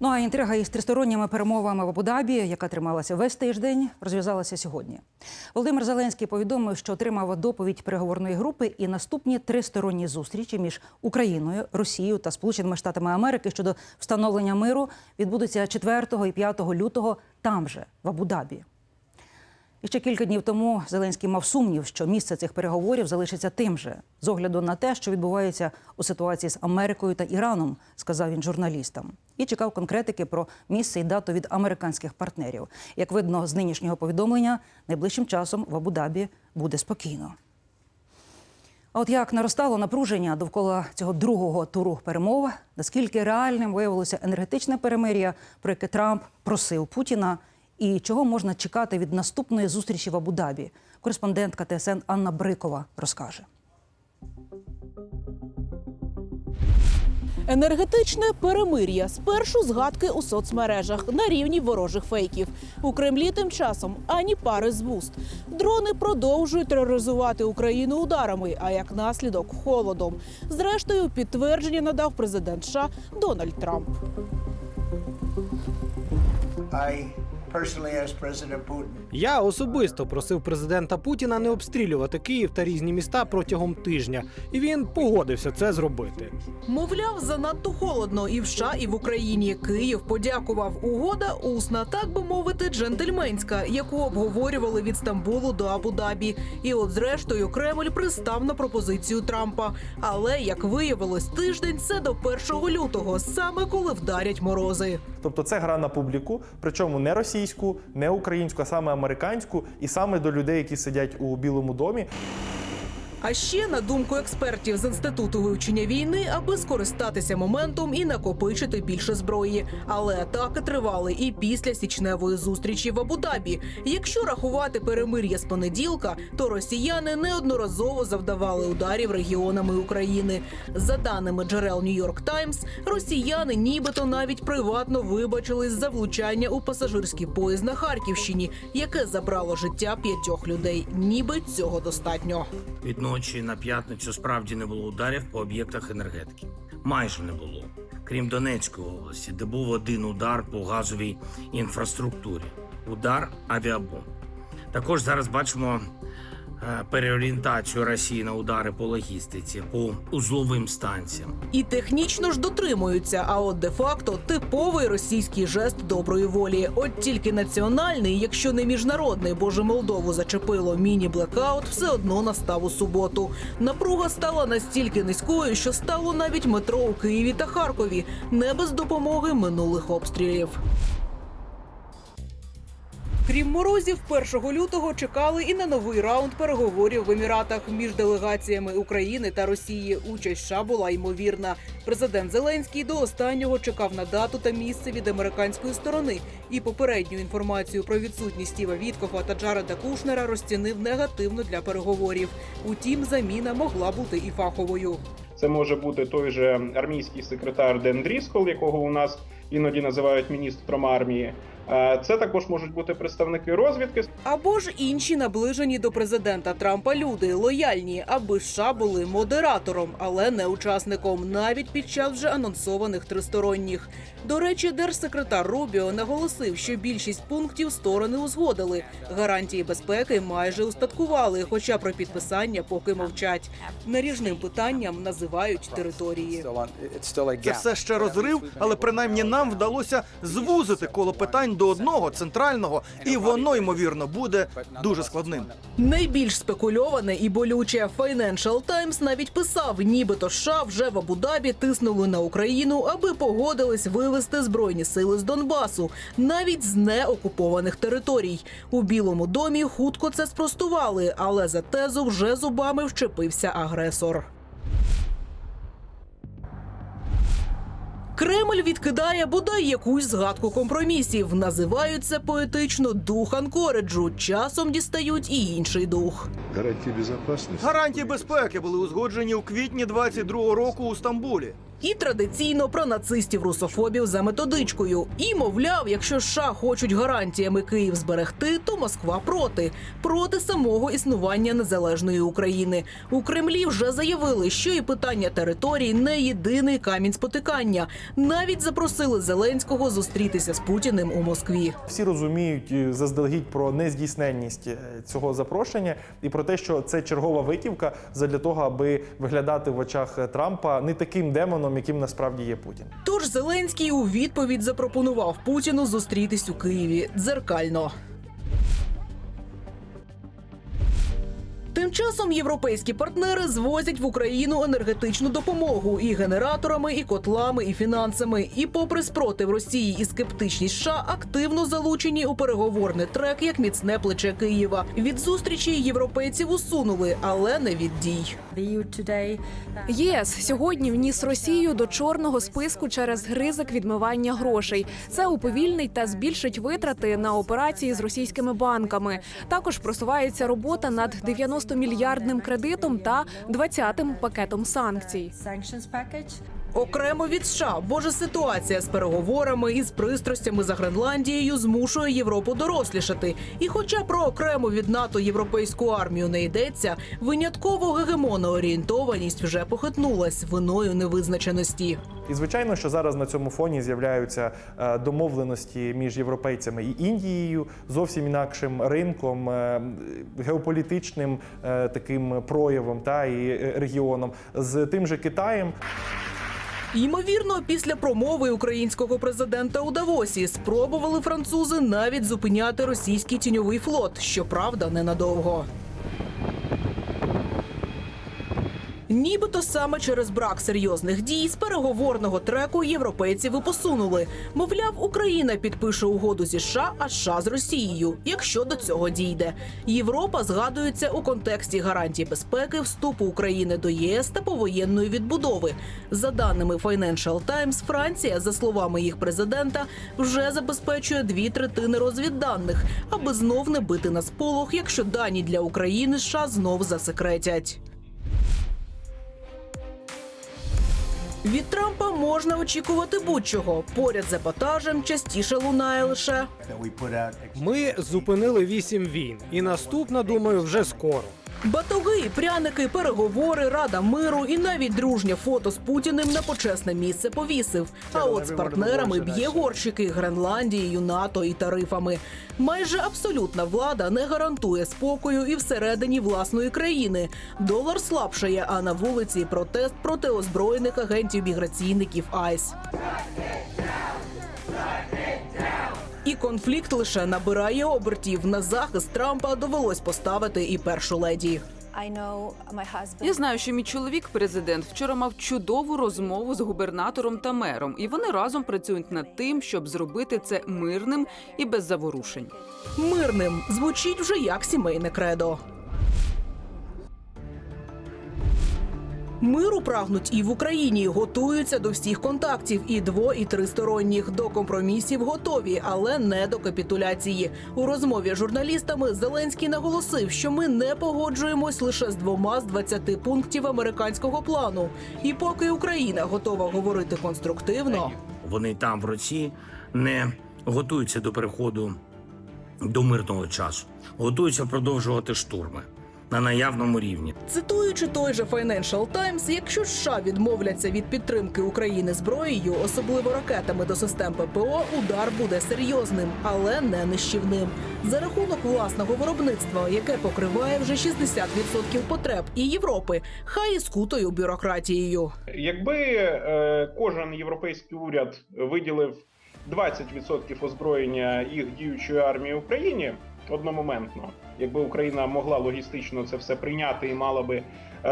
Ну а інтрига із тристоронніми перемовами в Абу-Дабі, яка трималася весь тиждень, розв'язалася сьогодні. Володимир Зеленський повідомив, що отримав доповідь переговорної групи і наступні тристоронні зустрічі між Україною, Росією та Сполученими Штатами Америки щодо встановлення миру відбудуться 4 і 5 лютого там же, в Абу-Дабі. І ще кілька днів тому Зеленський мав сумнів, що місце цих переговорів залишиться тим же, з огляду на те, що відбувається у ситуації з Америкою та Іраном, сказав він журналістам, і чекав конкретики про місце і дату від американських партнерів. Як видно з нинішнього повідомлення, найближчим часом в Абу-Дабі буде спокійно. А от як наростало напруження довкола цього другого туру перемов, наскільки реальним виявилося енергетичне перемир'я, про яке Трамп просив Путіна, і чого можна чекати від наступної зустрічі в Абу-Дабі, кореспондентка ТСН Анна Брикова розкаже. Енергетичне перемир'я. Спершу згадки у соцмережах на рівні ворожих фейків. У Кремлі тим часом ані пари з вуст. Дрони продовжують тероризувати Україну ударами, а як наслідок холодом. Зрештою, підтвердження надав президент США Дональд Трамп. I Я особисто просив президента Путіна не обстрілювати Київ та різні міста протягом тижня, і він погодився це зробити. Мовляв, занадто холодно і в США, і в Україні. Київ подякував. Угода усна, так би мовити, джентльменська, яку обговорювали від Стамбулу до Абу-Дабі. І от, зрештою, Кремль пристав на пропозицію Трампа. Але як виявилось, тиждень це до 1 лютого, саме коли вдарять морози. Тобто це гра на публіку, причому не російську, не українську, а саме американську, і саме до людей, які сидять у Білому домі. А ще на думку експертів з інституту вивчення війни, аби скористатися моментом і накопичити більше зброї. Але атаки тривали і після січневої зустрічі в Абу-Дабі. Якщо рахувати перемир'я з понеділка, то росіяни неодноразово завдавали ударів регіонами України. За даними джерел Нью-Йорк Таймс, росіяни нібито навіть приватно вибачились за влучання у пасажирський поїзд на Харківщині, яке забрало життя п'ятьох людей. Ніби цього достатньо. Від ночі на п'ятницю справді не було ударів по об'єктах енергетики. Майже не було. Крім Донецької області, де був один удар по газовій інфраструктурі. Удар авіабомб. Також зараз бачимо переорієнтацію Росії на удари по логістиці, по узловим станціям. І технічно ж дотримуються. А от де-факто типовий російський жест доброї волі. От тільки національний, якщо не міжнародний, бо ж Молдову зачепило міні-блекаут, все одно настав у суботу. Напруга стала настільки низькою, що стало навіть метро у Києві та Харкові, не без допомоги минулих обстрілів. Крім морозів, 1 лютого чекали і на новий раунд переговорів в Еміратах між делегаціями України та Росії. Участь США була ймовірна. Президент Зеленський до останнього чекав на дату та місце від американської сторони. І попередню інформацію про відсутність Стіва Віткофа та Джареда Кушнера розцінив негативно для переговорів. Утім, заміна могла бути і фаховою. Це може бути той же армійський секретар Ден Дріскол, якого у нас іноді називають міністром армії. Е, Це також можуть бути представники розвідки. Або ж інші наближені до президента Трампа люди лояльні, аби США були модератором, але не учасником, навіть під час вже анонсованих тристоронніх. До речі, держсекретар Рубіо наголосив, що більшість пунктів сторони узгодили. Гарантії безпеки майже устаткували, хоча про підписання поки мовчать. Наріжним питанням називають території. Це все ще розрив, але принаймні нам вдалося звузити коло питань до одного центрального, і воно ймовірно буде дуже складним. Найбільш спекульоване і болюче Financial Times навіть писав, нібито США вже в Абу-Дабі тиснули на Україну, аби погодились вивести збройні сили з Донбасу, навіть з неокупованих територій. У Білому домі хутко це спростували, але за тезу вже зубами вчепився агресор. Кремль відкидає бодай якусь згадку компромісів. Називають це поетично дух анкореджу. Часом дістають і інший дух. гарантії безпеки були узгоджені у квітні 22-го року у Стамбулі. І традиційно про нацистів русофобів за методичкою. І мовляв, якщо США хочуть гарантіями Київ зберегти, то Москва проти проти самого існування незалежної України. У Кремлі вже заявили, що і питання територій не єдиний камінь спотикання. Навіть запросили Зеленського зустрітися з Путіним у Москві. Всі розуміють заздалегідь про нездійсненність е, цього запрошення і про те, що це чергова витівка задля того, аби виглядати в очах е, Трампа не таким демоном, яким насправді є Путін. Тож Зеленський у відповідь запропонував Путіну зустрітись у Києві дзеркально. Тим часом європейські партнери звозять в Україну енергетичну допомогу і генераторами, і котлами, і фінансами. І, попри спротив Росії і скептичність США, активно залучені у переговорний трек як міцне плече Києва. Від зустрічі європейців усунули, але не від дій. ЄС сьогодні вніс Росію до чорного списку через ризик відмивання грошей. Це уповільнить та збільшить витрати на операції з російськими банками. Також просувається робота над 90-мільярдним кредитом та 20-м пакетом санкцій. Окремо від США, боже ситуація з переговорами і з пристрастями за Гренландією змушує Європу дорослішати. І хоча про окрему від НАТО європейську армію не йдеться, винятково гегемонна орієнтованість вже похитнулась виною невизначеності. І звичайно, що зараз на цьому фоні з'являються е, домовленості між європейцями і Індією, зовсім інакшим ринком, е, геополітичним е, таким проявом та і регіоном з тим же Китаєм. Ймовірно, після промови українського президента у Давосі спробували французи навіть зупиняти російський тіньовий флот, щоправда, ненадовго. Нібито саме через брак серйозних дій з переговорного треку європейців і посунули. Мовляв, Україна підпише угоду зі США, а США з Росією, якщо до цього дійде. Європа згадується у контексті гарантій безпеки, вступу України до ЄС та повоєнної відбудови. За даними Financial Times, Франція, за словами їх президента, вже забезпечує дві третини розвідданих, аби знов не бити на сполох, якщо дані для України США знов засекретять. Від Трампа можна очікувати будь-чого. Поряд з епатажем частіше лунає лише Ми зупинили вісім війн, і наступна, думаю, вже скоро. Батоги, пряники, переговори, рада миру і навіть дружнє фото з Путіним на почесне місце повісив. А от з партнерами б'є горщики Гренландією, НАТО і тарифами. Майже абсолютна влада не гарантує спокою і всередині власної країни. Долар слабшає, а на вулиці протест проти озброєних агентів міграційників АЙС. І конфлікт лише набирає обертів. На захист Трампа довелось поставити і першу леді. Я знаю, що мій чоловік, президент, вчора мав чудову розмову з губернатором та мером, і вони разом працюють над тим, щоб зробити це мирним і без заворушень. Мирним звучить вже як сімейне кредо. Миру прагнуть і в Україні, готуються до всіх контактів, і дво, і тристоронніх. До компромісів готові, але не до капітуляції. У розмові з журналістами Зеленський наголосив, що ми не погоджуємось лише з двома з 20 пунктів американського плану. І поки Україна готова говорити конструктивно, Вони там в Росії не готуються до переходу до мирного часу, готуються продовжувати штурми на наявному рівні. Цитуючи той же Financial Times, якщо США відмовляться від підтримки України зброєю, особливо ракетами до систем ППО, удар буде серйозним, але не нищівним. За рахунок власного виробництва, яке покриває вже 60% потреб і Європи, хай і скутою бюрократією. Якби е, кожен європейський уряд виділив 20% озброєння їх діючої армії Україні одномоментно, якби Україна могла логістично це все прийняти і мала би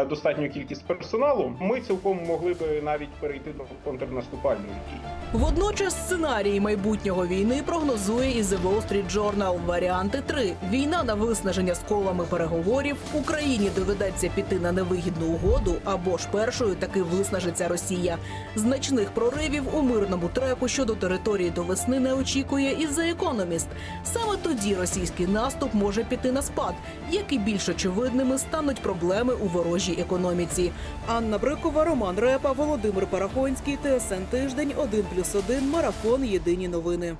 достатню кількість персоналу, ми цілком могли би навіть перейти до контрнаступальних дій. Водночас сценарій майбутнього війни прогнозує і The Wall Street Journal. Варіанти 3. Війна на виснаження з колами переговорів. Україні доведеться піти на невигідну угоду або ж першою таки виснажиться Росія. Значних проривів у мирному треку щодо території до весни не очікує і The Economist. Саме тоді російський наступ може піти на спад, як і більш очевидними стануть проблеми у ворожій економіці. Анна Брикова, Роман Репа, Володимир Парахонський, ТСН Тиждень, 1+,1, Марафон. Єдині новини.